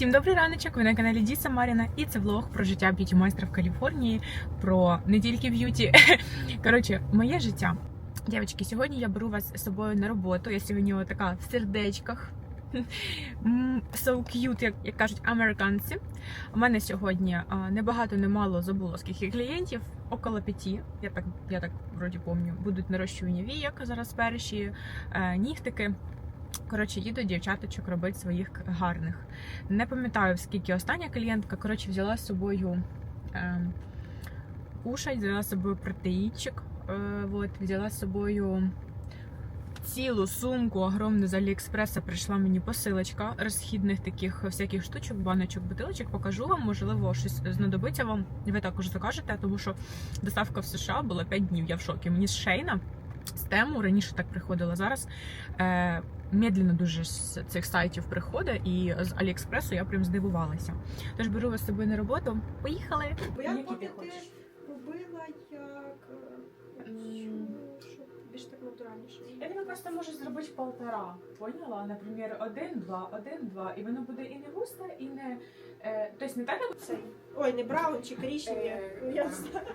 Всім добрий раночок! Ви на каналі Діса Маріна, і це влог про життя б'юті майстра в Каліфорнії, про не тільки б'юті. Коротше, моє життя. Дівчатки, сьогодні я беру вас з собою на роботу. Я сьогодні така в сердечках. So cute, як, як кажуть американці. У мене сьогодні небагато, немало забула скільки клієнтів, около п'яті. Я так, я так вроді пам'ятаю. Будуть нарощування віяк зараз перші, е, нігтики. Коротше, їду дівчаточок робити своїх гарних. Не пам'ятаю, скільки остання клієнтка. Коротше, взяла з собою е, кушать, взяла з собою протеїчик. Е, от, взяла з собою цілу сумку огромну з Аліекспреса. Прийшла мені посилочка розхідних таких всяких штучок, баночок, бутилочок. Покажу вам, можливо, щось знадобиться вам. Ви також закажете, тому що доставка в США була 5 днів. Я в шокі. Мені з Шейна. З тему раніше так приходила. Зараз е, медленно дуже з цих сайтів приходить, і з Аліекспресу я прям здивувалася. Тож беру вас з собою на роботу. Поїхали! Бо я ти робила як, е, більш так натуральніше. Я тобі просто можу зробити полтора. Поняла? Наприклад, один-два, один-два, і воно буде і не густе, і не. Е, тобто не так, як Цей. Ой, не браун чи коричневі. Е, Ну, я так. не знаю.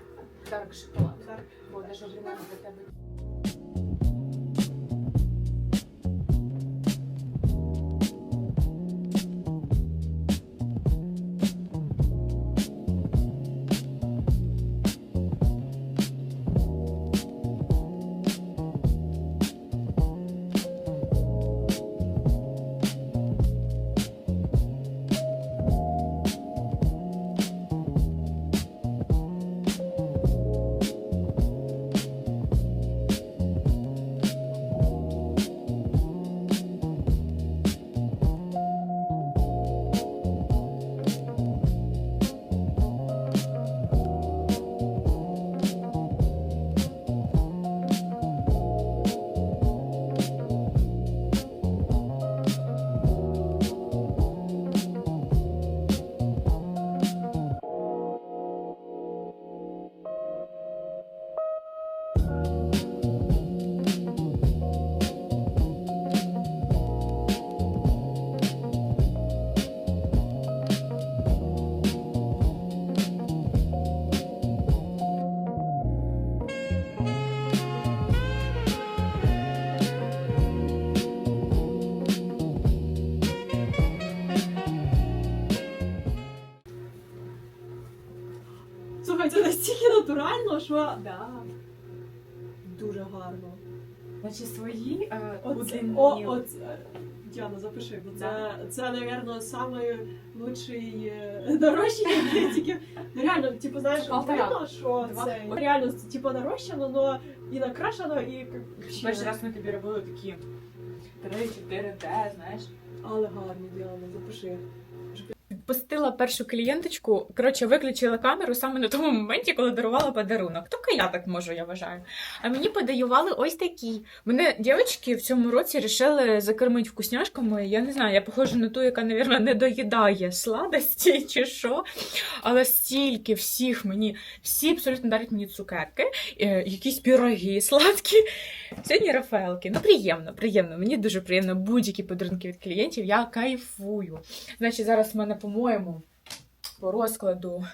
дарк шоколад. Так. Бо даже для тебе. Натурально, що Да. дуже гарно. Значить, свої е, Оце, о, оце. Діана, запиши, бо це, Да. це, напевно, е, нарощення тільки. Ну реально, типу, знаєш, Полтора. видно, що Два. це реально типу нарощено, но і накрашено, і як Перший раз ми тобі робили такі 3-4 Д, знаєш. Але гарно, Діана, запиши. Пустила першу клієнточку, коротше, виключила камеру саме на тому моменті, коли дарувала подарунок. Тільки я так можу, я вважаю. А мені подарували ось такі. Мене дівчатки в цьому році вирішили закормити вкусняшками. Я не знаю, я похожа на ту, яка, мабуть, не доїдає сладості чи що. Але стільки всіх мені, всі абсолютно дарять мені цукерки, е, якісь піроги сладкі. Сьогодні Рафаелки. Ну, приємно, приємно. Мені дуже приємно будь-які подарунки від клієнтів. Я кайфую. Значить, зараз в мене, по-моєму, по розкладу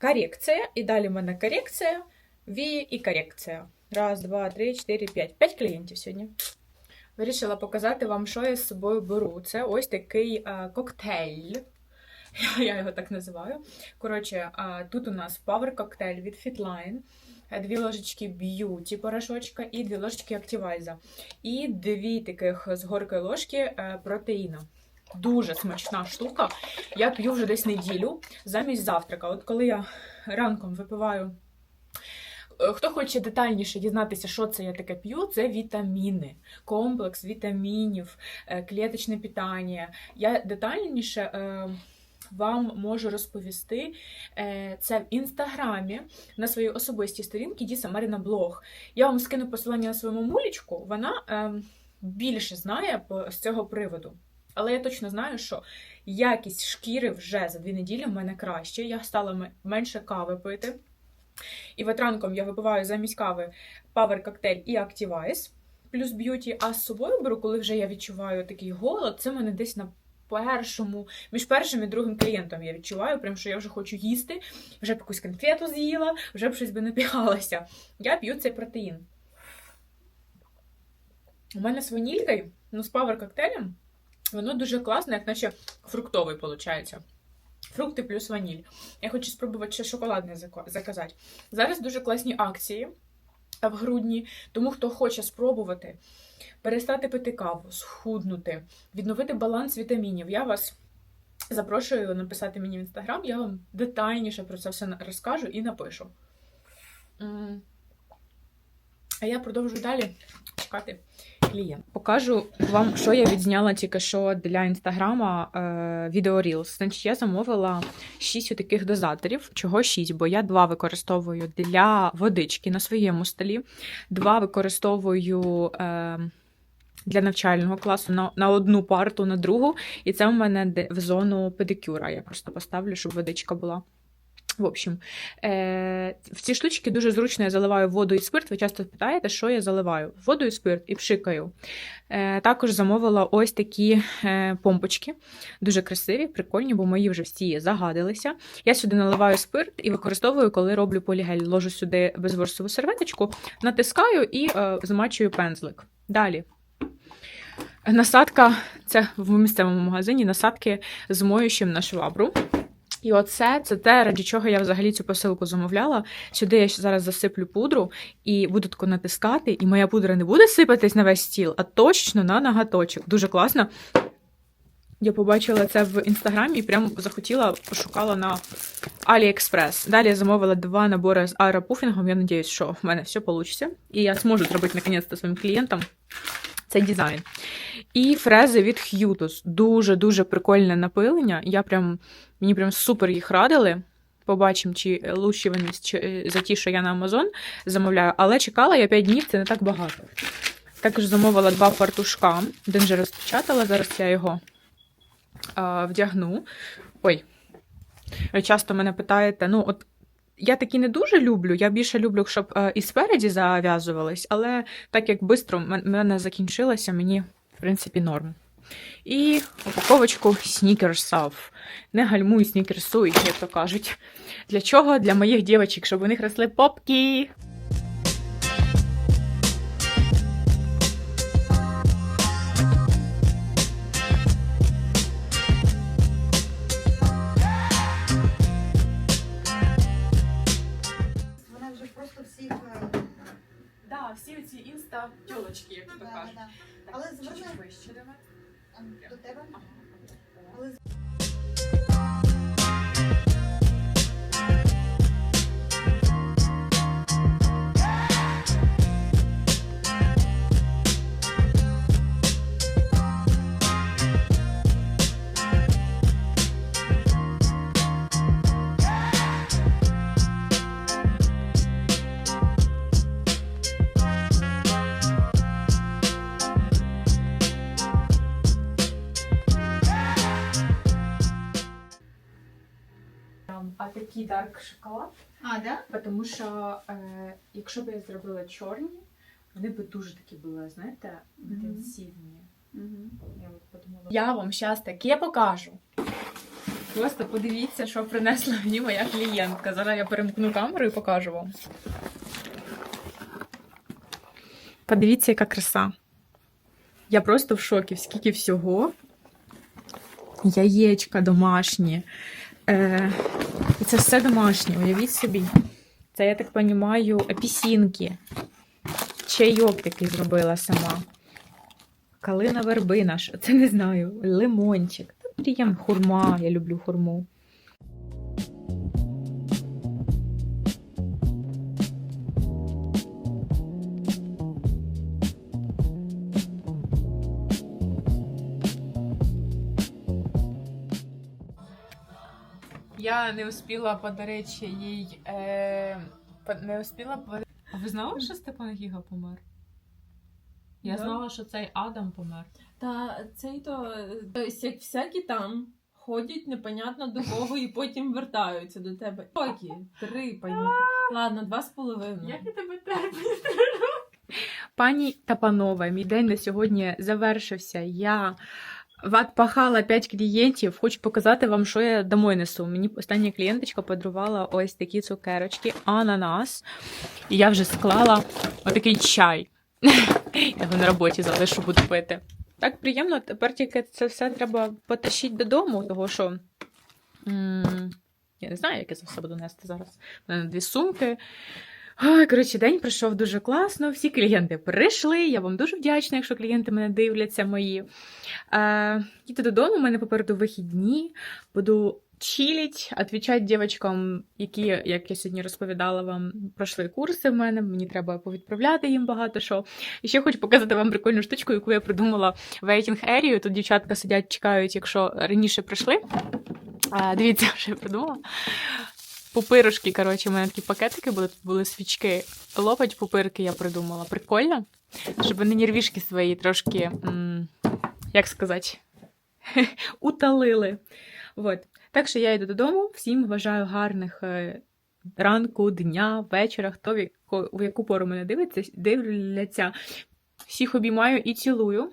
корекція. І далі в мене корекція, вії і корекція. Раз, два, три, чотири, п'ять. П'ять клієнтів сьогодні. Вирішила показати вам, що я з собою беру. Це ось такий е, коктейль. Я, його так називаю. Коротше, а, тут у нас Power коктейль від Fitline, е, дві ложечки б'юті порошочка і дві ложечки активайза. І дві таких з горкої ложки е, протеїна. Дуже смачна штука. Я п'ю вже десь неділю замість завтрака. От коли я ранком випиваю. е, Хто хоче детальніше дізнатися, що це я таке п'ю, це вітаміни, комплекс вітамінів, е, клеточне питання. Я детальніше е, вам можу розповісти е, це в інстаграмі на своїй особистій сторінці Діса Маріна Блог. Я вам скину посилання на свою мамулечку, вона е, більше знає з цього приводу. Але я точно знаю, що якість шкіри вже за дві неділі в мене краще. Я стала менше кави пити. І от ранком я випиваю замість кави Power коктейль і Active Ice. плюс б'юті, а з собою беру, коли вже я відчуваю такий голод, це мене десь на першому, між першим і другим клієнтом я відчуваю, прям що я вже хочу їсти, вже б якусь конфету з'їла, вже б щось би напігалася. Я п'ю цей протеїн. У мене з ванількою, ну з павер коктейлем, воно дуже класне, як наче фруктовий виходить. Фрукти плюс ваніль. Я хочу спробувати ще шоколадне заказати. Зараз дуже класні акції в грудні, тому хто хоче спробувати перестати пити каву, схуднути, відновити баланс вітамінів, я вас запрошую написати мені в інстаграм, я вам детальніше про це все розкажу і напишу. А я продовжую далі чекати клієнт. Покажу вам, що я відзняла тільки що для інстаграма е, відео Reels. Значить, я замовила 6 таких дозаторів. Чого 6? Бо я два використовую для водички на своєму столі, два використовую. Е, для навчального класу на, на одну парту, на другу. І це у мене в зону педикюра. Я просто поставлю, щоб водичка була. В общем, е, в ці штучки дуже зручно я заливаю воду і спирт. Ви часто питаєте, що я заливаю? Воду і спирт і пшикаю. Е, також замовила ось такі е, помпочки. Дуже красиві, прикольні, бо мої вже всі загадилися. Я сюди наливаю спирт і використовую, коли роблю полігель. Ложу сюди безворсову серветочку, натискаю і е, змачую пензлик. Далі. Насадка, це в місцевому магазині насадки з моющим на швабру. І оце це те, раді чого я взагалі цю посилку замовляла. Сюди я зараз засиплю пудру і буду тако натискати, і моя пудра не буде сипатись на весь стіл, а точно на нагаточок. Дуже класно. Я побачила це в інстаграмі і прям захотіла, пошукала на AliExpress. Далі я замовила два набори з аеропуфінгом. Я сподіваюся, що в мене все вийде. І я зможу зробити наконець-то своїм клієнтам цей дизайн. І фрези від Hutus. Дуже-дуже прикольне напилення. Я прям, мені прям супер їх радили. Побачимо, чи лучші вони чи, за ті, що я на Amazon замовляю. Але чекала я 5 днів, це не так багато. Також замовила два фартушка. Один вже розпечатала, зараз я його а, вдягну. Ой. Часто мене питаєте, ну, от я такі не дуже люблю. Я більше люблю, щоб е, і спереді зав'язувались, але так як швидко мене закінчилося, мені, в принципі, норм. І упаковочку снікерсов. Не гальмуй, снікерсуй, як то кажуть. Для чого? Для моїх дівчаток, щоб у них росли попки. Тілочки, як ти да, да. Але зверни- вище давай. До тебе. Але такий дарк шоколад, А, да? тому що е, якщо б я зробила чорні, вони б дуже такі були, знаєте, інтенсивні. Я от подумала. Я вам зараз таке покажу. Просто подивіться, що принесла мені моя клієнтка. Зараз я перемкну камеру і покажу вам. Подивіться, яка краса. Я просто в шокі, скільки всього. Яєчка домашні. Е, це все домашнє, уявіть собі. Це, я так розумію, апісінки. Чайок такий зробила сама. Калина вербина, що це не знаю. Лимончик. Та приємно, хурма. Я люблю хурму. Я не успіла подарити їй. Е, не успіла подарити. А ви знали, що Степан Гіга помер? Я Да. знала, що цей Адам помер. Та цей то, то есть, як всякі там ходять непонятно до кого і потім вертаються до тебе. Роки, три пані. Ладно, два з половиною. я тебе терплю. Пані та панове, мій день на сьогодні завершився. Я відпахала 5 клієнтів. Хочу показати вам, що я домой несу. Мені остання клієнточка подарувала ось такі цукерочки, ананас. І я вже склала отакий чай. Я його на роботі залишу, буду пити. Так приємно, тепер тільки це все треба потащити додому, тому що. я не знаю, як я це все буду нести зараз. У мене дві сумки. Ой, коротше, день пройшов дуже класно. Всі клієнти прийшли. Я вам дуже вдячна, якщо клієнти мене дивляться мої. Е, їду додому, у мене попереду вихідні. Буду чилить, відповідати дівчаткам, які, як я сьогодні розповідала вам, пройшли курси в мене. Мені треба повідправляти їм багато що. І ще хочу показати вам прикольну штучку, яку я придумала waiting area. Тут дівчатка сидять, чекають, якщо раніше прийшли. А, дивіться, що я придумала. Пупирушки, коротше, у мене такі пакетики були, тут були свічки. Лопать пупирки я придумала. Прикольно. Щоб вони нервішки свої трошки, м, як сказати, уталили. Вот. Так що я йду додому. Всім бажаю гарних е, ранку, дня, вечора, хто в яку, в яку пору мене дивиться, дивляться. Всіх обіймаю і цілую.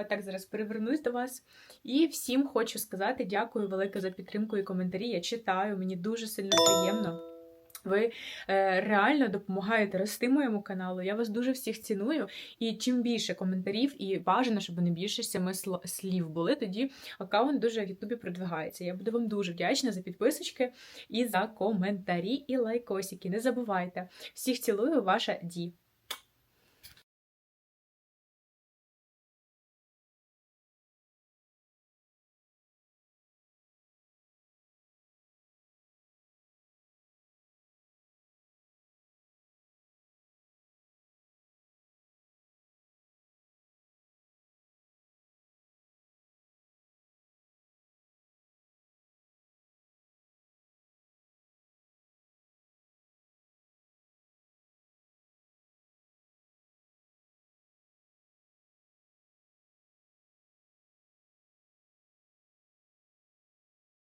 Отак зараз перевернусь до вас. І всім хочу сказати дякую велике за підтримку і коментарі. Я читаю, мені дуже сильно приємно. Ви е, реально допомагаєте рости моєму каналу. Я вас дуже всіх ціную. І чим більше коментарів, і бажано, щоб не більше семи слів були, тоді аккаунт дуже в Ютубі продвигається. Я буду вам дуже вдячна за підписочки і за коментарі і лайкосики. Не забувайте. Всіх цілую, ваша Ді.